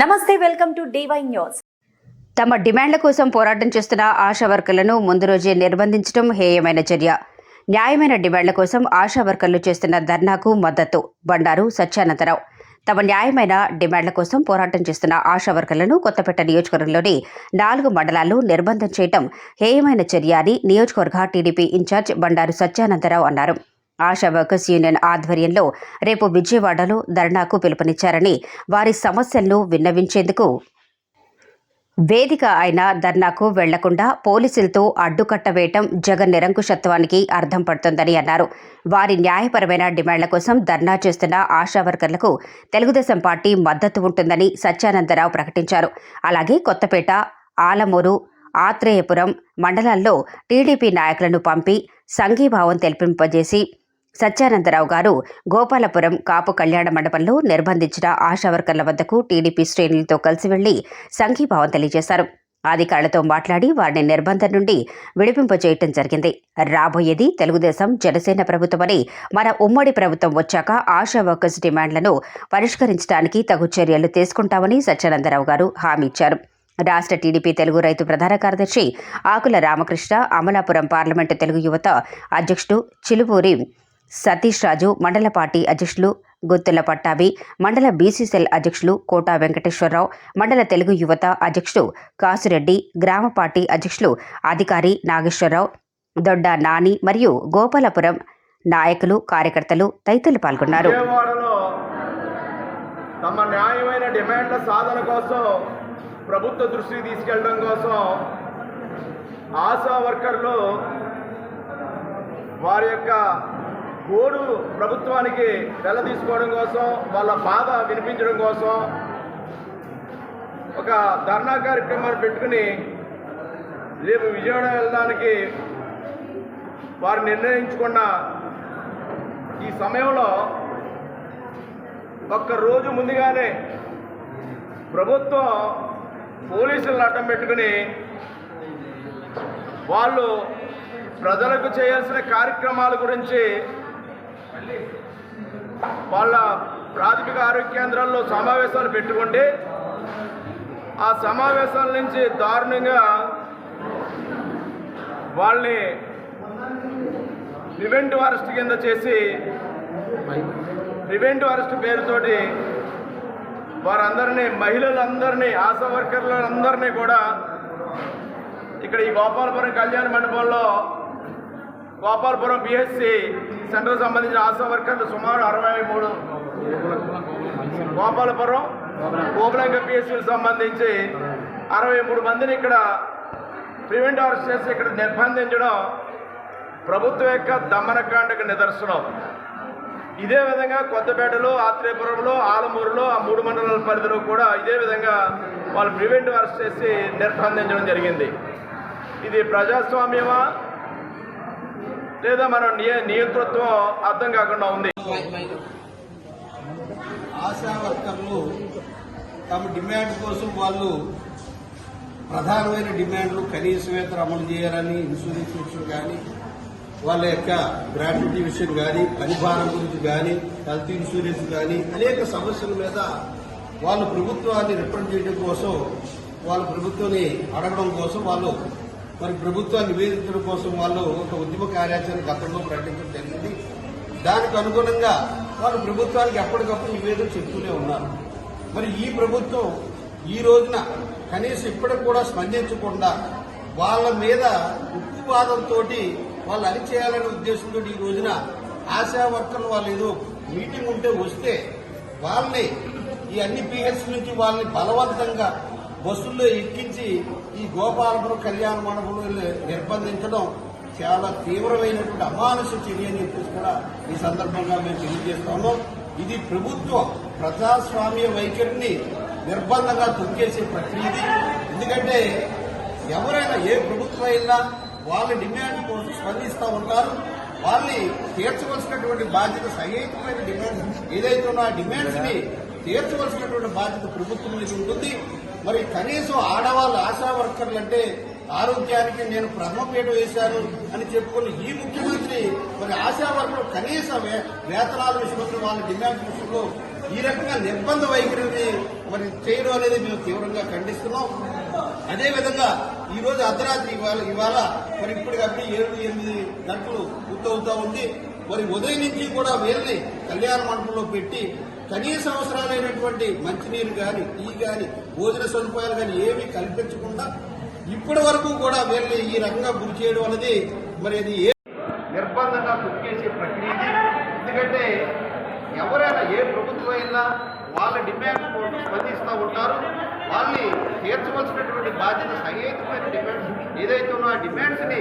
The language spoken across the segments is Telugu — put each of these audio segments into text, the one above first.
నమస్తే వెల్కమ్ టు డివై న్యూస్. తమ డిమాండ్ల కోసం పోరాటం చేస్తున్న ఆశా వర్కర్లను ముందు రోజే నిర్బంధించడం హేయమైన చర్య. న్యాయమైన డిమాండ్ల కోసం ఆశా వర్కర్లు చేస్తున్న ధర్నాకు మద్దతు. బండారు సత్యానందరావు. తమ న్యాయమైన డిమాండ్ల కోసం పోరాటం చేస్తున్న ఆశా వర్కర్లను కొత్తపేట నియోజకవర్గంలోని నాలుగు మండలాల్లో నిర్బంధం చేయడం హేయమైన చర్య అని నియోజకవర్గ టీడీపీ ఇన్ఛార్జ్ బండారు సత్యానందరావు అన్నారు. ఆశా వర్కర్స్ యూనియన్ ఆధ్వర్యంలో రేపు విజయవాడలో ధర్నాకు పిలుపునిచ్చారని వారి సమస్యలను విన్నవించేందుకు వేదిక అయిన ధర్నాకు వెళ్ళకుండా పోలీసులతో అడ్డుకట్ట వేయటం జగన్ నిరంకుశత్వానికి అర్థం పడుతుందని అన్నారు. వారి న్యాయపరమైన డిమాండ్ల కోసం ధర్నా చేస్తున్న ఆశా వర్కర్లకు తెలుగుదేశం పార్టీ మద్దతు ఉంటుందని సత్యానందరావు ప్రకటించారు. అలాగే కొత్తపేట ఆలమూరు ఆత్రేయపురం మండలాల్లో టీడీపీ నాయకులను పంపి సంఘీభావం తెలిపింపజేసి సత్యానందరావు గారు గోపాలపురం కాపు కళ్యాణ మండపంలో నిర్బంధించిన ఆశా వర్కర్ల వద్దకు టీడీపీ శ్రేణులతో కలిసి వెళ్ళి సంఘీభావం తెలియజేశారు. అధికారులతో మాట్లాడి వారిని నిర్బంధం నుండి విడిపింపజేయటం జరిగింది. రాబోయేది తెలుగుదేశం జనసేన ప్రభుత్వమని మన ఉమ్మడి ప్రభుత్వం వచ్చాక ఆశా వర్కర్స్ డిమాండ్లను పరిష్కరించడానికి తగు చర్యలు తీసుకుంటామని సత్యానందరావు గారు హామీ ఇచ్చారు. రాష్ట్ర టీడీపీ తెలుగు రైతు ప్రధాన కార్యదర్శి ఆకుల రామకృష్ణ అమలాపురం పార్లమెంటు తెలుగు యువత అధ్యక్షుడు చిలుపూరి సతీష్ రాజు మండల పార్టీ అధ్యక్షులు గుత్తుల పట్టాభి మండల బీసీసీఎల్ అధ్యక్షులు కోటా వెంకటేశ్వరరావు మండల తెలుగు యువత అధ్యక్షుడు కాసిరెడ్డి గ్రామ పార్టీ అధ్యక్షులు అధికారి నాగేశ్వరరావు దొడ్డ నాని మరియు గోపాలపురం నాయకులు కార్యకర్తలు తదితరులు పాల్గొన్నారు. తమ న్యాయమైన డిమాండ్ల సాధన కోసం ప్రభుత్వ దృష్టికి తీసుకెళ్ళడం కోసం ఆశా వర్కర్లు వారి యొక్క గోడు ప్రభుత్వానికి తీసుకోవడం కోసం వాళ్ళ బాధ వినిపించడం కోసం ఒక ధర్నా కార్యక్రమాన్ని పెట్టుకుని రేపు విజయవాడ వెళ్ళడానికి వారు నిర్ణయించుకున్న ఈ సమయంలో ఒక్క రోజు ముందుగానే ప్రభుత్వం పోలీసులను అడ్డం పెట్టుకుని వాళ్ళు ప్రజలకు చేయాల్సిన కార్యక్రమాల గురించి వాళ్ళ ప్రాథమిక ఆరోగ్య కేంద్రాల్లో సమావేశాలు పెట్టుకుంటే ఆ సమావేశాల నుంచి దారుణంగా వాళ్ళని ప్రివెంటివ్ అరెస్ట్ కింద చేసి ప్రివెంటివ్ అరెస్ట్ పేరుతోటి వారందరినీ మహిళలందరినీ ఆశా వర్కర్లందరినీ కూడా ఇక్కడ ఈ గోపాలపురం కళ్యాణ మండపంలో గోపాలపురం బిఎస్సి సెంటర్ సంబంధించిన ఆశా వర్కర్లు సుమారు అరవై మూడు. గోపాలపురం గోపులంక పిఎస్సికి సంబంధించి అరవై మూడు మందిని ఇక్కడ ప్రివెంట్ అవర్స్ చేసి ఇక్కడ నిర్బంధించడం ప్రభుత్వం యొక్క దమనకాండకు నిదర్శనం. ఇదే విధంగా కొత్తపేటలో ఆత్రేయపురంలో ఆలమూరులో ఆ మూడు మండలాల పరిధిలో కూడా ఇదే విధంగా వాళ్ళు ప్రివెంట్ అరెస్ట్ చేసి నిర్బంధించడం జరిగింది. ఇది ప్రజాస్వామ్యమా? లేదా మన నియ నియంతృత్వం అర్థం కాకుండా ఉంది. ఆశా వర్కర్లు తమ డిమాండ్ కోసం వాళ్ళు ప్రధానమైన డిమాండ్లు కనీస వేతన అమలు చేయాలని ఇన్సూరెన్స్ విషయం కానీ వాళ్ళ యొక్క గ్రాట్యుటీ విషయం కానీ పనిభారం గురించి కానీ హెల్త్ ఇన్సూరెన్స్ కానీ అనేక సమస్యల మీద వాళ్ళు ప్రభుత్వాన్ని రిప్రజెంట్ చేయడం కోసం వాళ్ళు ప్రభుత్వాన్ని అడగడం కోసం వాళ్ళు మరి ప్రభుత్వ నివేదికల కోసం వాళ్ళు ఒక ఉద్యమ కార్యాచరణ గతంలో ప్రకటించడం జరిగింది. దానికి అనుగుణంగా వాళ్ళు ప్రభుత్వానికి ఎప్పటికప్పుడు నివేదన చెప్తూనే ఉన్నారు. మరి ఈ ప్రభుత్వం ఈ రోజున కనీసం ఇప్పటికి కూడా స్పందించకుండా వాళ్ళ మీద ఉక్కువాదంతో వాళ్ళు అరిచేయాలనే ఉద్దేశంతో ఈ రోజున ఆశా వర్కర్లు వాళ్ళు ఏదో మీటింగ్ ఉంటే వస్తే వాళ్ళని ఈ అన్ని పిహెచ్ నుంచి వాళ్ళని బలవంతంగా బస్సుల్లో ఎక్కించి ఈ గోపాలపురం కళ్యాణ మండపంలో నిర్బంధించడం చాలా తీవ్రమైనటువంటి అమానుష చర్య అని చెప్పేసి కూడా ఈ సందర్భంగా మేము తెలియజేస్తాము ఇది ప్రభుత్వం ప్రజాస్వామ్య వైఖరిని నిర్బంధంగా తొక్కేసే ప్రక్రియ ఇది. ఎందుకంటే ఎవరైనా ఏ ప్రభుత్వం అయినా వాళ్ళ డిమాండ్ కోసం స్పందిస్తూ ఉంటారు. వాళ్ళని తీర్చవలసినటువంటి బాధ్యత సహేతుకమైన డిమాండ్స్ ఏదైతే ఉన్నా ఆ డిమాండ్స్ని తీర్చవలసినటువంటి బాధ్యత ప్రభుత్వం మీద ఉంటుంది. మరి కనీసం ఆడవాళ్ళు ఆశా వర్కర్లు అంటే ఆరోగ్యానికి నేను ప్రథమపీట వేశాను అని చెప్పుకున్న ఈ ముఖ్యమంత్రి మరి ఆశా వర్కర్లు కనీస వేతనాల విషయంలో వాళ్ళ డిమాండ్ విషయంలో ఈ రకంగా నిర్బంధ వైఖరిని మరి చేయడం అనేది మేము తీవ్రంగా ఖండిస్తున్నాం. అదేవిధంగా ఈ రోజు అర్ధరాత్రి ఇవాళ ఇవాళ మరి ఇప్పటికప్పుడు ఏడు ఎనిమిది గంటలు పూర్తవుతా ఉంది. మరి ఉదయం నుంచి కూడా వీళ్ళని కళ్యాణ మండపంలో పెట్టి కనీస అవసరాలైనటువంటి మంచినీరు కానీ టీ కానీ భోజన సదుపాయాలు కానీ ఏమీ కల్పించకుండా ఇప్పటి వరకు కూడా వీళ్ళని ఈ రకంగా గురి చేయడం అనేది మరి అది ఏ నిర్బంధంగా గురి చేసే ప్రక్రియ ఎందుకంటే ఎవరైనా ఏ ప్రభుత్వం అయినా వాళ్ళ డిమాండ్ స్పందిస్తూ ఉంటారు. వాళ్ళని తీర్చవలసినటువంటి బాధ్యత సహేతుకమైన డిమాండ్స్ ఏదైతే ఉన్నో ఆ డిమాండ్స్ని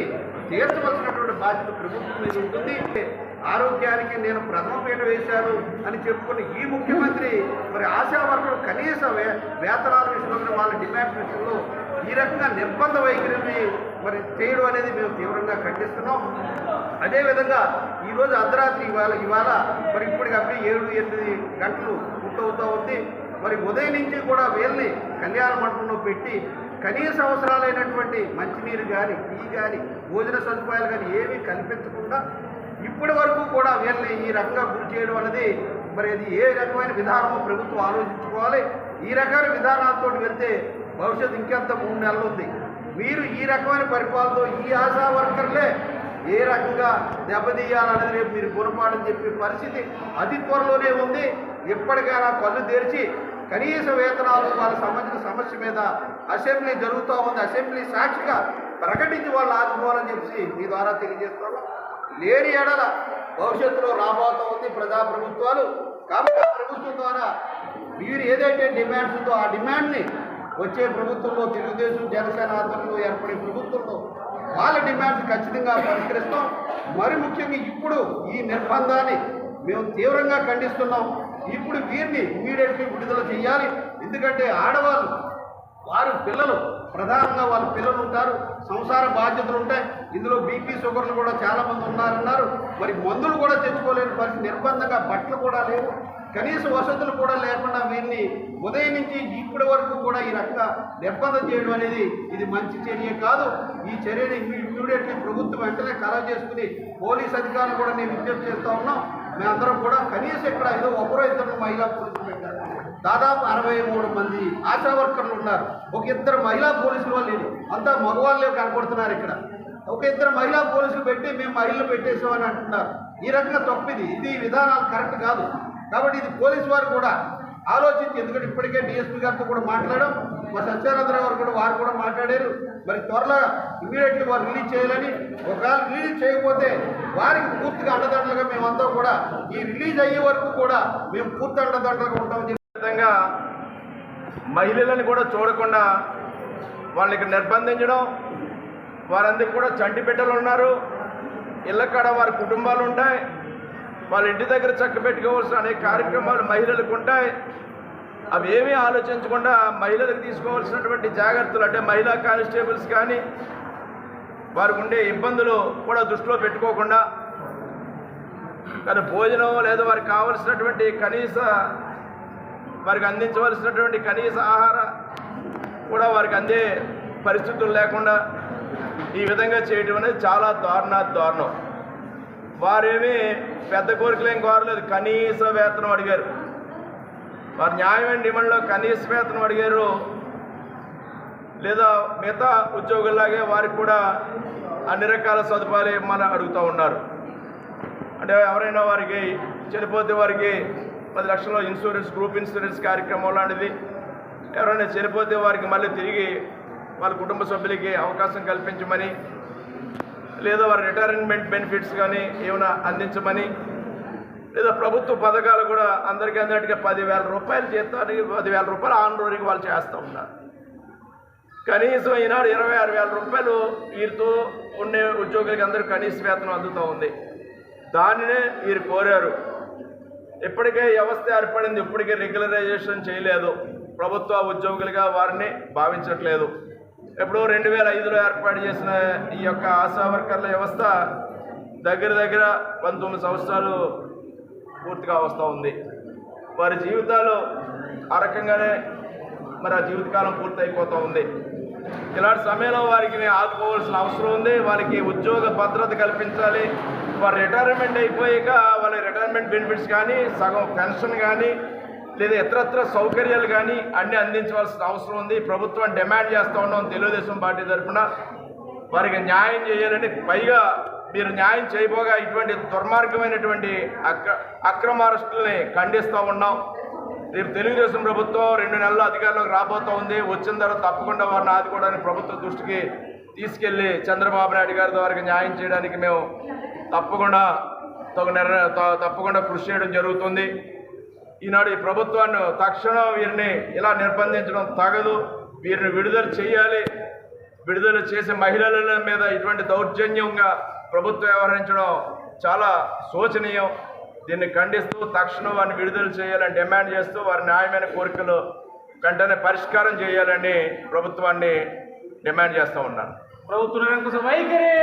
తీర్చవలసినటువంటి బాధ్యత ప్రభుత్వం మీద ఉంటుంది. ఆరోగ్యానికి నేను ప్రథమ పీట వేశాను అని చెప్పుకున్న ఈ ముఖ్యమంత్రి మరి ఆశా వర్గం కనీస వే వేతనాల విషయంలో వాళ్ళ డిమాండ్ విషయంలో ఈ రకంగా నిర్బంధ వైఖరిని మరి చేయడం అనేది మేము తీవ్రంగా ఖండిస్తున్నాం. అదేవిధంగా ఈరోజు అర్ధరాత్రి ఇవాళ ఇవాళ మరి ఇప్పటికప్పుడు ఏడు ఎనిమిది గంటలు పూర్తవుతూ ఉంది. మరి ఉదయం నుంచి కూడా వీళ్ళని కళ్యాణ మండపంలో పెట్టి కనీస అవసరాలైనటువంటి మంచినీరు కానీ టీ కానీ భోజన సదుపాయాలు కానీ ఏమీ కల్పించకుండా ఇప్పటి వరకు కూడా వీళ్ళని ఈ రకంగా గురి చేయడం అనేది మరి అది ఏ రకమైన విధానమో ప్రభుత్వం ఆలోచించుకోవాలి. ఈ రకమైన విధానాలతో వెళ్తే భవిష్యత్తు ఇంకెంత మూడు నెలలు ఉంది. మీరు ఈ రకమైన పరిపాలనతో ఈ ఆశా వర్కర్లే ఏ రకంగా దెబ్బతీయాలనేది రేపు మీరు గుణపాఠం చెప్పే పరిస్థితి అతి త్వరలోనే ఉంది. ఎప్పటికైనా కళ్ళు తెరిచి కనీస వేతనాలు వాళ్ళ సంబంధించిన సమస్య మీద అసెంబ్లీ జరుగుతూ ఉంది. అసెంబ్లీ సాక్షిగా ప్రకటించి వాళ్ళు ఆదుకోవాలని చెప్పి మీ ద్వారా తెలియజేస్తున్నాం లేని ఎడల భవిష్యత్తులో రాబోతూ ఉంది ప్రజాప్రభుత్వాలు కాబట్టి ఆ ప్రభుత్వం ద్వారా మీరు ఏదైతే డిమాండ్స్ ఉందో ఆ డిమాండ్ని వచ్చే ప్రభుత్వంలో తెలుగుదేశం జనసేన ఆధ్వర్యంలో ఏర్పడే ప్రభుత్వంలో వాళ్ళ డిమాండ్స్ ఖచ్చితంగా పరిష్కరిస్తాం. మరి ముఖ్యంగా ఇప్పుడు ఈ నిర్బంధాన్ని మేము తీవ్రంగా ఖండిస్తున్నాం. ఇప్పుడు వీరిని ఇమీడియట్లీ విడుదల చేయాలి. ఎందుకంటే ఆడవాళ్ళు వారు పిల్లలు. ప్రధానంగా వాళ్ళ పిల్లలు ఉంటారు. సంసార బాధ్యతలు ఉంటాయి. ఇందులో బీపీ షుగర్లు కూడా చాలామంది ఉన్నారన్నారు. మరి మందులు కూడా తెచ్చుకోలేని పరిస్థితి. నిర్బంధంగా బట్టలు కూడా లేవు. కనీస వసతులు కూడా లేకుండా వీరిని ఉదయం నుంచి ఇప్పటి వరకు కూడా ఈ రకంగా నిర్బంధం చేయడం అనేది ఇది మంచి చర్య కాదు. ఈ చర్యని ఇమీడియట్లీ ప్రభుత్వం వెంటనే కలవ చేసుకుని పోలీస్ అధికారులు కూడా నేను విజ్ఞప్తి చేస్తూ ఉన్నాం. మేమందరం కూడా కనీసం ఇక్కడ ఏదో ఒకరో ఇద్దరు మహిళా దాదాపు అరవై మూడు మంది ఆశా వర్కర్లు ఉన్నారు. ఒక ఇద్దరు మహిళా పోలీసులు వాళ్ళు అంతా మగవాళ్ళే కనపడుతున్నారు ఇక్కడ. ఒక ఇద్దరు మహిళా పోలీసులు పెట్టి మేము మహిళలు పెట్టేసామని అంటున్నారు. ఈ రకంగా తప్పిది. ఇది విధానాలు కరెక్ట్ కాదు. కాబట్టి ఇది పోలీసు వారు కూడా ఆలోచించి ఎందుకంటే ఇప్పటికే డిఎస్పీ గారితో కూడా మాట్లాడడం మా సత్యానందరావు గారు కూడా వారు కూడా మాట్లాడారు. మరి త్వరలో ఇమీడియట్లీ వారు రిలీజ్ చేయాలని. ఒకవేళ రిలీజ్ చేయకపోతే వారికి పూర్తిగా అండదండలుగా మేమంతా కూడా ఈ రిలీజ్ అయ్యే వరకు కూడా మేము పూర్తి అండదండలుగా ఉంటామని విధంగా మహిళలను కూడా చూడకుండా వాళ్ళకి నిర్బంధించడం వారందరికీ కూడా చంటి బిడ్డలు ఉన్నారు. ఇళ్ళ కాడ వారి కుటుంబాలు ఉంటాయి. వాళ్ళ ఇంటి దగ్గర చక్క పెట్టుకోవాల్సిన అనేక కార్యక్రమాలు మహిళలకు ఉంటాయి. అవి ఏమీ ఆలోచించకుండా మహిళలకు తీసుకోవాల్సినటువంటి జాగ్రత్తలు అంటే మహిళా కానిస్టేబుల్స్ కానీ వారికి ఉండే ఇబ్బందులు కూడా దృష్టిలో పెట్టుకోకుండా కానీ భోజనం లేదా వారికి కావలసినటువంటి కనీస వారికి అందించవలసినటువంటి కనీస ఆహార కూడా వారికి అందే పరిస్థితులు లేకుండా ఈ విధంగా చేయడం అనేది చాలా దారుణ దారుణం. వారేమీ పెద్ద కోరికలు ఏం కోరలేదు. కనీస వేతనం అడిగారు. వారు న్యాయమైన డిమాండ్లో కనీస వేతనం అడిగారు. లేదా మిగతా ఉద్యోగుల్లాగే వారికి కూడా అన్ని రకాల సదుపాయాలు ఇవ్వమని అడుగుతూ ఉన్నారు. అంటే ఎవరైనా వారికి చనిపోతే వారికి పది లక్షల ఇన్సూరెన్స్ గ్రూప్ ఇన్సూరెన్స్ కార్యక్రమం లాంటిది. ఎవరైనా చనిపోతే వారికి మళ్ళీ తిరిగి వాళ్ళ కుటుంబ సభ్యులకి అవకాశం కల్పించమని లేదా వారి రిటైర్మెంట్ బెనిఫిట్స్ కానీ ఏమైనా అందించమని లేదా ప్రభుత్వ పథకాలు కూడా అందరికీ అందినట్టుగా పదివేల రూపాయలు చేస్తానికి పదివేల రూపాయలు ఆన్ రోజుకి వాళ్ళు చేస్తూ ఉన్నారు. కనీసం ఈనాడు ఇరవై ఆరు వేల రూపాయలు వీరితో ఉండే ఉద్యోగులకి అందరూ కనీస వేతనం అందుతూ ఉంది. దానినే వీరు కోరారు. ఇప్పటికే వ్యవస్థ ఏర్పడింది ఇప్పటికే రెగ్యులరైజేషన్ చేయలేదు. ప్రభుత్వ ఉద్యోగులుగా వారిని భావించట్లేదు. ఎప్పుడో రెండు వేల ఐదులో ఏర్పాటు చేసిన ఈ యొక్క ఆశా వర్కర్ల వ్యవస్థ దగ్గర దగ్గర పంతొమ్మిది సంవత్సరాలు పూర్తిగా వస్తూ ఉంది. వారి జీవితాలు ఆ రకంగానే మరి ఆ జీవితకాలం పూర్తయిపోతూ ఉంది. ఇలాంటి సమయంలో వారికి ఆదుకోవాల్సిన అవసరం ఉంది. వారికి ఉద్యోగ భద్రత కల్పించాలి. వారు రిటైర్మెంట్ అయిపోయాక రిటైర్మెంట్ బెనిఫిట్స్ కానీ సగం పెన్షన్ కానీ లేదా ఇతరత్ర సౌకర్యాలు కానీ అన్ని అందించవలసిన అవసరం ఉంది. ప్రభుత్వం డిమాండ్ చేస్తూ ఉన్నాం తెలుగుదేశం పార్టీ తరఫున. వారికి న్యాయం చేయాలని పైగా మీరు న్యాయం చేయబోగా ఇటువంటి దుర్మార్గమైనటువంటి అక్ర అక్రమ ఖండిస్తూ ఉన్నాం. రేపు తెలుగుదేశం ప్రభుత్వం రెండు నెలల అధికారంలోకి రాబోతూ ఉంది. వచ్చిన తర్వాత తప్పకుండా వారిని ఆదుకోవడానికి ప్రభుత్వ దృష్టికి తీసుకెళ్ళి చంద్రబాబు నాయుడు గారి ద్వారా న్యాయం చేయడానికి మేము తప్పకుండా తప్పకుండా కృషి చేయడం జరుగుతుంది. ఈనాడు ఈ ప్రభుత్వాన్ని తక్షణం వీరిని ఇలా నిర్బంధించడం తగదు. వీరిని విడుదల చేయాలి. విడుదల చేసే మహిళల మీద ఇటువంటి దౌర్జన్యంగా ప్రభుత్వం వ్యవహరించడం చాలా శోచనీయం. దీన్ని ఖండిస్తూ తక్షణం వారిని విడుదల చేయాలని డిమాండ్ చేస్తూ వారి న్యాయమైన కోరికలు వెంటనే పరిష్కారం చేయాలని ప్రభుత్వాన్ని డిమాండ్ చేస్తూ ఉన్నాను. ప్రభుత్వ వైఖరి